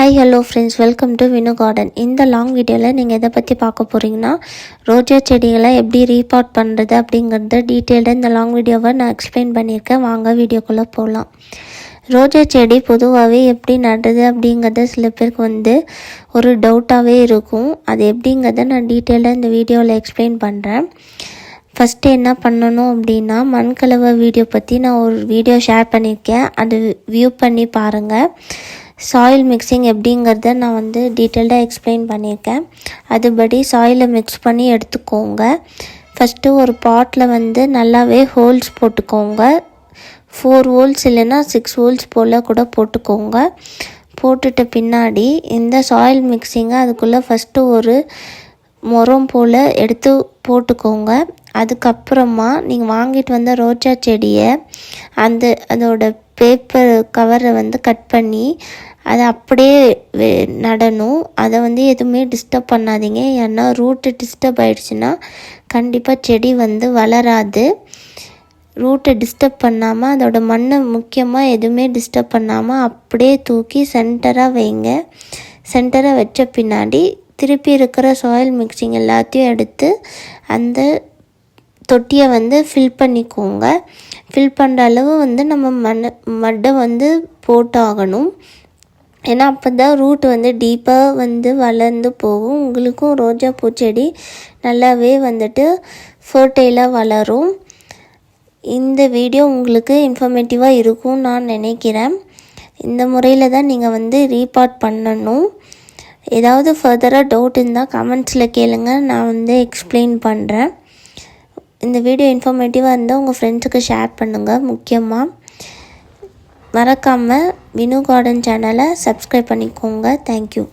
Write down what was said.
Hi hello friends welcome to Vinu Garden இந்த long வீடியோவில் நீங்கள் எதை பற்றி பார்க்க போகிறீங்கன்னா ரோஜா செடிகளை எப்படி ரீபாட் பண்ணுறது அப்படிங்கிறத டீட்டெயில்டாக இந்த லாங் வீடியோவை நான் எக்ஸ்பிளைன் பண்ணியிருக்கேன். வாங்க வீடியோக்குள்ளே போகலாம் ரோஜா செடி பொதுவாகவே எப்படி நடுறது அப்படிங்கிறத சில பேருக்கு வந்து ஒரு டவுட்டாகவே இருக்கும். அது எப்படிங்கிறத நான் டீட்டெயிலாக இந்த வீடியோவில் எக்ஸ்பிளைன் பண்ணுறேன் ஃபஸ்ட்டு என்ன பண்ணணும் அப்படின்னா மண்கலவை வீடியோ பற்றி நான் ஒரு வீடியோ ஷேர் பண்ணியிருக்கேன். அது வியூ பண்ணி பாருங்கள் சாயில் மிக்சிங் எப்படிங்கிறத நான் வந்து டீட்டெயில்டாக எக்ஸ்பிளைன் பண்ணியிருக்கேன். அதுபடி சாயிலை மிக்ஸ் பண்ணி எடுத்துக்கோங்க. ஃபஸ்ட்டு ஒரு பாட்டில் வந்து நல்லாவே ஹோல்ஸ் போட்டுக்கோங்க. ஃபோர் ஹோல்ஸ் இல்லைன்னா சிக்ஸ் ஹோல்ஸ் போல் கூட போட்டுக்கோங்க. போட்டுட்ட பின்னாடி இந்த சாயில் மிக்சிங்கை அதுக்குள்ளே ஃபஸ்ட்டு ஒரு முறம் போல் எடுத்து போட்டுக்கோங்க. அதுக்கப்புறமா நீங்கள் வாங்கிட்டு வந்த ரோஜா செடியை அந்த அதோட பேப்பர் கவரை வந்து கட் பண்ணி அதை அப்படியே நடணும். அதை வந்து எதுவுமே டிஸ்டர்ப் பண்ணாதீங்க. ஏன்னா ரூட்டு டிஸ்டர்ப் ஆகிடுச்சுன்னா கண்டிப்பாக செடி வந்து வளராது. ரூட்டை டிஸ்டர்ப் பண்ணாமல் அதோட மண்ணை முக்கியமாக எதுவுமே டிஸ்டர்ப் பண்ணாமல் அப்படியே தூக்கி சென்டராக வைங்க. சென்டராக வச்ச பின்னாடி திருப்பி இருக்கிற சாயில் மிக்சிங் எல்லாத்தையும் எடுத்து அந்த தொட்டியை வந்து ஃபில் பண்ணிக்கோங்க. ஃபில் பண்ணுற அளவு வந்து நம்ம மண் மட்டை வந்து போட்டாகணும். ஏன்னா அப்போ தான் ரூட் வந்து டீப்பாக வந்து வளர்ந்து போகும். உங்களுக்கும் ரோஜா பூச்செடி நல்லாவே வந்துட்டு ஃபர்டைலாக வளரும். இந்த வீடியோ உங்களுக்கு இன்ஃபர்மேட்டிவாக இருக்கும் நான் நினைக்கிறேன். இந்த முறையில் தான் நீங்கள் வந்து ரீபார்ட் பண்ணணும். ஏதாவது ஃபர்தராக டவுட் இருந்தால் கமெண்ட்ஸில் கேளுங்க. நான் வந்து எக்ஸ்பிளைன் பண்ணுறேன் இந்த வீடியோ இன்ஃபர்மேட்டிவாக இருந்தால் உங்கள் ஃப்ரெண்ட்ஸுக்கு ஷேர் பண்ணுங்கள் முக்கியமாக மறக்காமல் வினு கார்டன் சேனலை சப்ஸ்கிரைப் பண்ணிக்கோங்க. Thank you